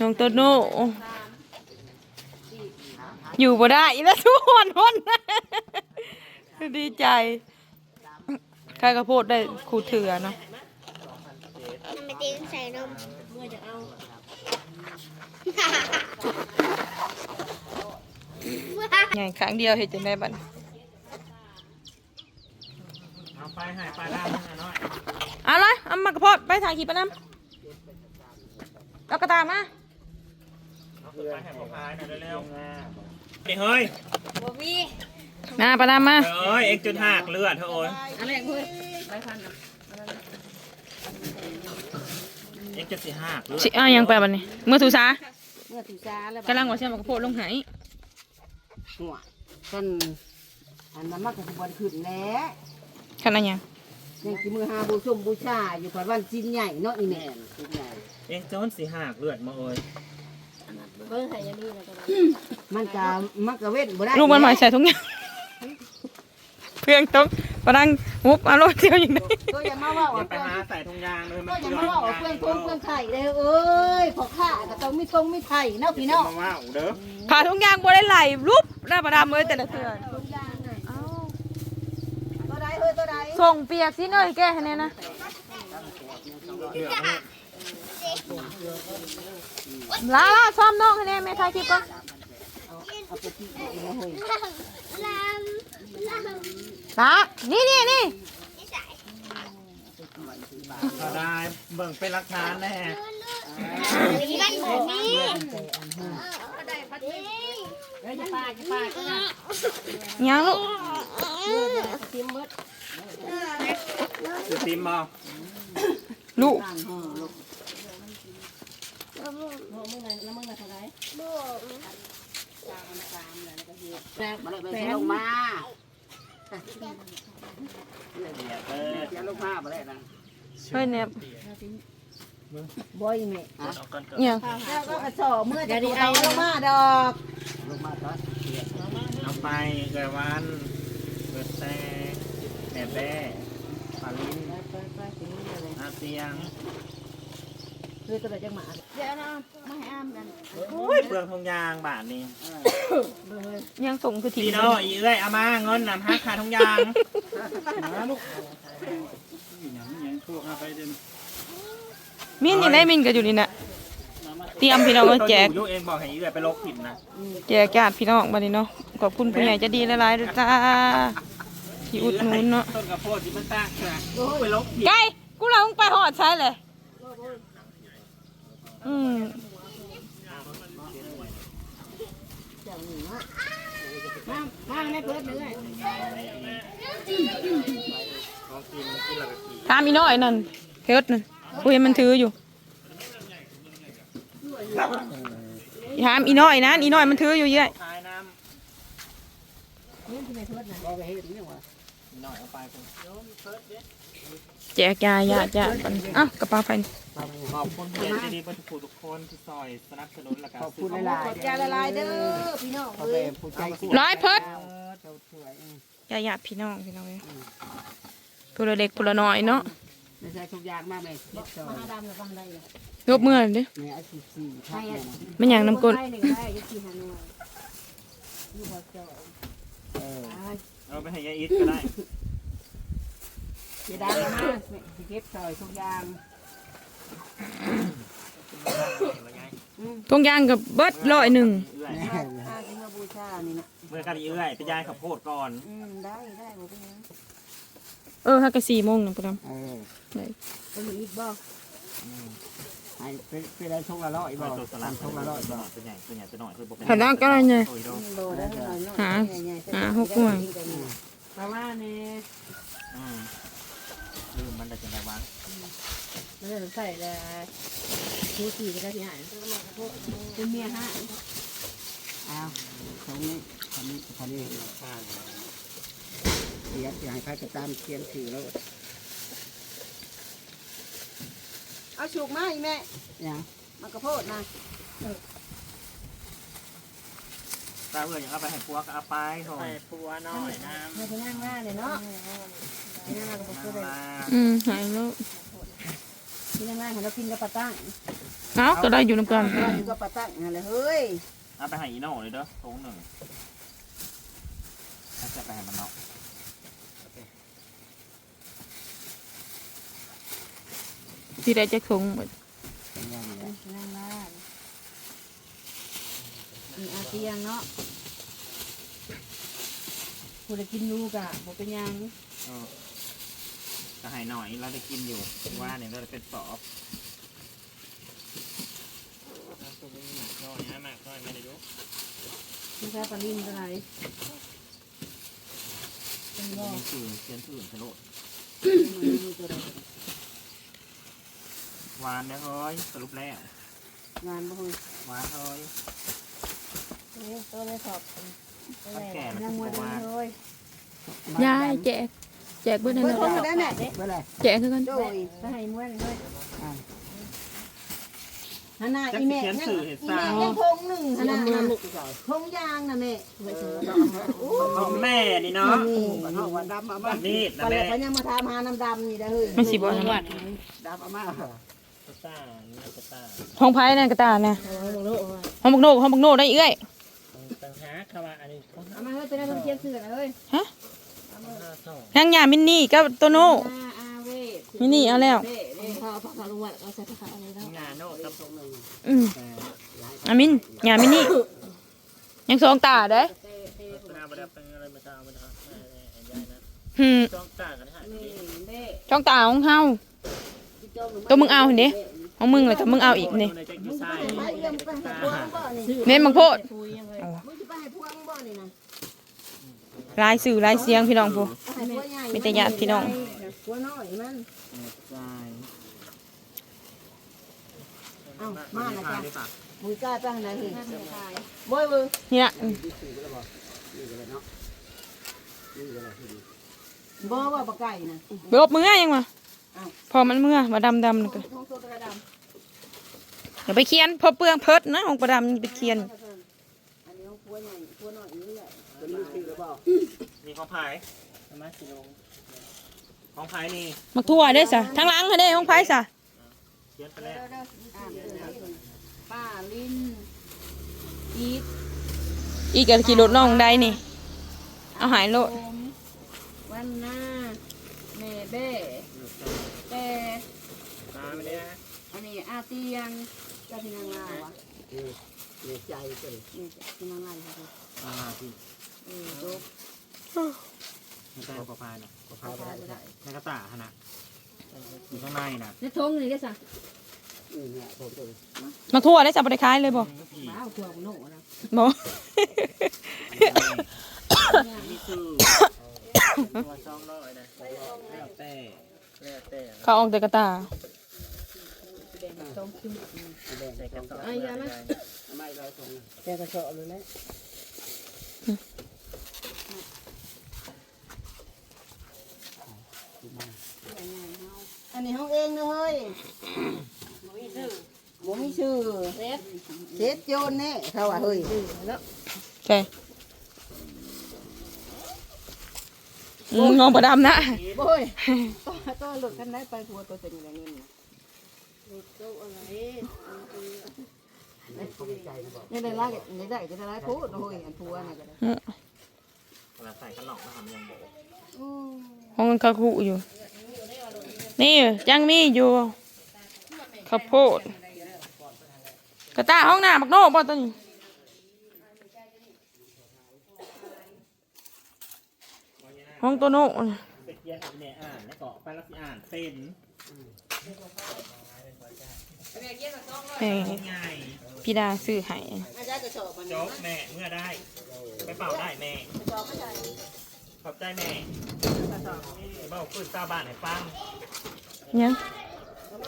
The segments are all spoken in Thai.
น้องโตโน่อยู่บ่ได้อีแล้วทุกคนคนดีใจใครกระโพดได้ครูเถื่อเนาะไม่ติ้งใส่นมใหญ่ครั้งเดียวเห็นจังได้บัดเอาไปให้ปลาดำหน่อยเอาละเอามากระโพดไปถ่ายคลิปปะน้ำ แล้วกระตามมาเอาไปให้พ่อพายหน่อยเร็วๆนี่เฮ้ยมาปะน้ำมาเอ้ยเอ็กซ์จุดหักเลือดเธอโอ้ยเอ็กซ์จุดสี่หักเลือดสิเอายังไปบัดนี้เมื่อถูซาเมื่อถือซาแล้วกำลังว่าเชื่อมากระโพดลงไหายหัวกันอันนั้นมันก็สิบ่ได้ขึ้นแล้วขนาดยังยังสิมือหาบูชมบูชาอยู่ก่อนวันชิ้นใหญ่เนาะอีแม่นชิ้นใหญ่ เอ็กซ์จุดสี่หักเลือดมาโอ้ยมันก็มันก็เว้นบ่ได้ลูกมันหมายใส่ทุกอย่างเพื่อนต้องปะนังมุบอารมณ์เดียวอย่างนี้ก็อย่ามาว่าเดี๋ยว่าวไปเพื่อนหาใส่ถุงยางเลยมัก็นอย่าเกลือมาว่าว่าเพื่อนทงเพื่อนไข่เลยเอ้ยพอข้าก็ต้องมีทงมีไข่เนาะพี่เนาะมาว่าเด้อผ่าทุกอย่างบ่ได้ไหลรูปหน้าประดามเลยแต่ละเทื่อตัวใดเอ้ยตัวใดส่งเปียกสิเนยแก้ให้แน่นะ ลาลาซ้อมน้องให้แน่แม่ถ่ายคลิปก่อนเอาไปที่เอาไปเฮ้ยลำลำลานี่นี่นี่ก็ได้เบิ่งเป็นหลักฐานแน่นี่มันเหมือนนี่ เฮ้ยจะปาจะปาก็ได้ยังลูกจะติมบ่ลูกตั้งห้องลูกมาเลยไปเที่ยวมาเออเที่ยวลูกมาบ่ได้นะเฮ้ยเนี่ยบ่อยแม่เนก่ยแล้วก็กระสอบเมื่อจะดูเอาลงมาดอกลงมาตอนเอาไปเกิดวันเกิดแต่แอบแบ้ปลาลิ้นไปไปถึง เลยอาเตียงคือตัวจังหมาเดี๋ยวนะมาให้อ้ามกันโอ้ยเปลืองทงยางบาทนี่ยังส่งคือทีพี่น้องอีเอ้ยเอามาเงินนำห้าขาทงยางมินยังได้มินก็อยู่นี่น่ะเตรียมพี่น้องเอาแจกตัวอยู่เองบอกให้อีเอ้ยไปลบผิดนะแจกญาติพี่น้องบัดนี้เนาะขอบคุณผู้ใหญ่ใจะดีหลายๆด้วยจ้าที่อุดหนุนเนาะต้นกระโพดที่มันตั้งนะไปลบผิดไก่กูเรามึงไปหอดใช่เลย อืมมามาในเพิดเลยของกินกินแล้วก็ขี่ถามอีน้อยนั่นเพชรนั่นกูเห็นมันถืออยู่ถามอีน้อยนะอีน้อยมันถืออยู่เยอะทายน้บอกไปเห็นนี่ว่าำหน่อยเอาไปคุณแจกยายาจ้าอ้าวกระเป๋าไฟ ขอบคุณผู้ใหญ่ใจดีทุกผู้ทุกคนที่ซอยสนับสนุนและการขอบคุณหลายๆขอบใจหลายๆเด้อพี่น้องเขาเอ้เป็ยนผู้ใจสู้ร้อยเพิดเจ้าช่วยยายาพี่น้องพี่น้องเอ้ยผู้ละเล็กผู้ละน้อยเนาะไม่ใช่ทุกอย่างมากเลยคิดจอยยกมือดิแม่อาชีพสี่ทักแม่มันอย่างน้ำกลนเออเอาไปให้ยายอิทก็ได้จะได้มากสิเก็บจอยทุกอย่าง ทงยางกับเบิดร้อยหนึ่งเอื้อยแม่ค่าที่มาบูชานี่นะเมื่อกันอีเอื้อยไปยายข้าวโพดก่อนอืมได้ได้บ่เป็นหยังเออฮักกะสี่โมงนะปุ๊ดเออำได้เป็นอีกบ่ให้เป็นเป็นอะไรทงละร้อยบ่ตัวสลัดทงละร้อยบ่ตัวใหญ่ตัวใหญ่ตัวหน่อยคือบ่เป็นหันหน้าก็อะไรเนี่ยโอ้ยโดนโลได้หน่อยหาใญ่ๆหาหกหน่วย ประมาณนี้อืมลืมมันได้จังไดวะ มันจะใส่ละชูสีก็ได้ที่หายเป็นเมียฮะอ้าวตรงนี้ตรงนี้ตรงนี้เสียเสียให้ใครจะตามเขียนสีแล้วเอาฉุกมาอีแม่ยังมันกระโพดนะตาเอื้อยอยาเอาไปให้ปัวก็เอาไปหน่อยให้ปัวหน่อยน้ำไม่ไปนั่งหน้าเลยเนาะนั่งหน้ากับกระโพดเลยมาอืมหายแล้ว กินนั่งหน้าเห็นเรากินกับปลาตั้งเอ้าก็ได้อยู่นำกันอยู่กับปะตั้งนั่นแหละเฮ้ยเอาไปให้อีโน่เลยเด้อถุงหนึ่งถ้าจะไปให้มันเนาะที่ได้จะคงนั่งบ้านมีอาเตียงเนาะผู้ใดกินลูกอะบ่เป็นหยังเออ จะให้หน่อยเราได้กินอยู่ว่าเนี่ยเราจะเป็นปอบน้อยนะมากน้อยไม่ได้ยุไม่ใช่ปลาลินอะไรเป็นบ่มีสื่อเขียนสื่อสโลดมีตัวใดหวานนะเฮ้ยสรุปแล้วงานบ่เฮ้ยหวานเฮ้ยนี่ตัวไม่สอบตั้งแก่แล้วยังทุมัวกได้วันเฮ้ยยายแจก แจกเบิ่นให้เบิ่หงน่คอนยได้แน่เมื่อไรแจกคือกันโดยจะให้มวยเลยฮานาจะอีแม่เขียนยังสื่อเห็ดอีสาแม่วยังพงหนึ่งฮานาพงยางนะแม่ของแม่นี่เนาะนี่เอาวันดำมาบ้านี่ตนะอนแรแม่กเขายังมาทำหาน้ำดำนี่ได้เฮ้ยมันสิบ่นะดำมามาสตาร์นี่สตาร์ห้องไผนั่นกระตาเนี่ยห้องบักโนห้องบักโนได้อีกเอ้ยต่างหากคำว่าอันนี้ของเอามาเฮ้ยตัวนี้มันเทียนเสือนะเฮ้ยห้า สองนางยามินนี่กับโตโน่อาอาเวมินี่เอาแล้วเด้เด้เขาเอาผักกาดลวดเอาใส่ผักกาดอะไรแล้วงานโน่กับตรงหนึ่งอืมอามินยามินนี่ ยังสองตาเด้สนาบดับเป็นอะไรมาตามมาทำยายนะหืมจ้องต่างกันฮะนี่เด้ช่องตาของเฮาตัวมึงเอาเห็นดิของมึงเลยแต่มึงเอาอีกนี่ในใจอยู่ซ้ายไปเยี่ยมไปให้พวงบ่นี่เน้นมังโพด ลายสื่อลายเสียงพี่น้องผู้ให้พวงใหญ่มีแต่ญาติพี่น้องพวงน้อยมันใจเอ้ามาแล้วจ้ะได้ปะมึงกล้าไปทางไหนเฮ้ยบ่อยเบิ่งนี่ละอืมบ่ว่าบ่ไก่นะไปอบมือยังวะพอมันเมื่อมาดำดำนี่ก็ท้องตัวกระดอย่าไปเคียนพอเปลืองเพิดนะของประดำนี่ไปเคียนำอันนี้ของพวงใหญ่พวงน้อยนี่แหละ เป็นลูกศิษย์หรือเปล่ามีของพายมาสิลงของพายนี่มักทั่วได้สะทั้งหลังให้ได้ของไผ่สะเขียนไปแล้วอ่านเลยป้าลิ้นอีทอีกกับขี่รถน้องได้นี่ เอาหายโลดผมวันหน้าแม่เบ้แต่ตาไปเนี่ยอันนี้อาเตียงเจ้าพี่นางลาวะในใจก็เลยนี่พี่นางลาวค่ะตาที่เออจบไม่ใช่ของพายนะพาไปได้ในกระตาขนาดอยู่ข้างในนะนี่ทงนี่ได้สั่งอืมเนี่ยผมตัวมักทั่วได้สะบได้คล้ายเลยบ่ผีบ้าขวบโน่นะบ่ มีสื่อตัวองร้อยนะแล้วแต่แล้วแต่เขาออกแต่กระตาต้องขึ้นใส่กระสอบอะอย่านะไม่ได้ตรงแกกระเชาะเลยแหละ นนี้ห้องเองเลยบ่มีชื่อเซ็ตเซ็ตโยนแน่เขาว่าเฮ้ยแล้วใช่อืมงองประดำนะโอ้ยก็ก็หลุดกันได้ไปทัวร์ตัวเต็มอย่างนี้นะนี่ได้ไล่นี่ได้จะได้ไล่พูดโอ้ยอันทัวร์น่ะก็ได้เวลาใส่ขนมก็ทำยังไงห้องมันเขาคู่อยู่ นี่ยังมีอยู่ข้าวโพดกระตาห้องหน้าบักโน่บ่ตัวนี้ห้องตัวโน่เป็นเกียร์เนี่ยอ่านแล้วก็ไปแล้วสิอ่านเป็นเอ้ยง่ายพี่ดาซื้อให้อาจารย์กระเชาะมันจบแม่เมื่อได้ ไปเป่าได้แม่ อบใจแม่เบ้าปืนตาบ้านให้ฟังยัง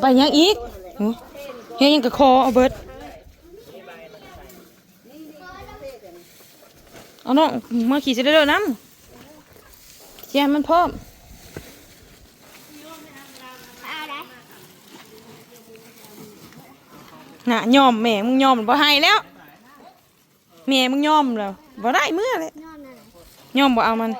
ไปยังอีกเฮียยังกะคอเอาเบิดเอาน้องมาขี่เสได็จเลยน้ำเสียมันพร้อมน่ะยอมแม่มึงยอมบ่ให้แล้วแม่มึงยอมแล้วบ่ได้เมื่อเลยยอมบ่เอามัน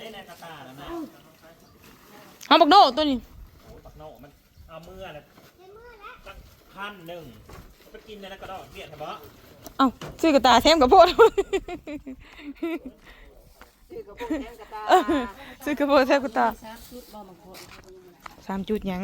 ได้ในกระตาแล้วนะ เอาบักโดตัวนี้ปักโนมันเอามืออะไรสักพัพันหนึ่งไปกินในนั้นก็ได้เบี้ยเถอะบ่เอ้าซื้อกระตาแซมกับโพดซื้อกระปุกแทงกระตาซื้อกระโพดแซมกระตาสามชุดบ่บางคนสามจุดหยัง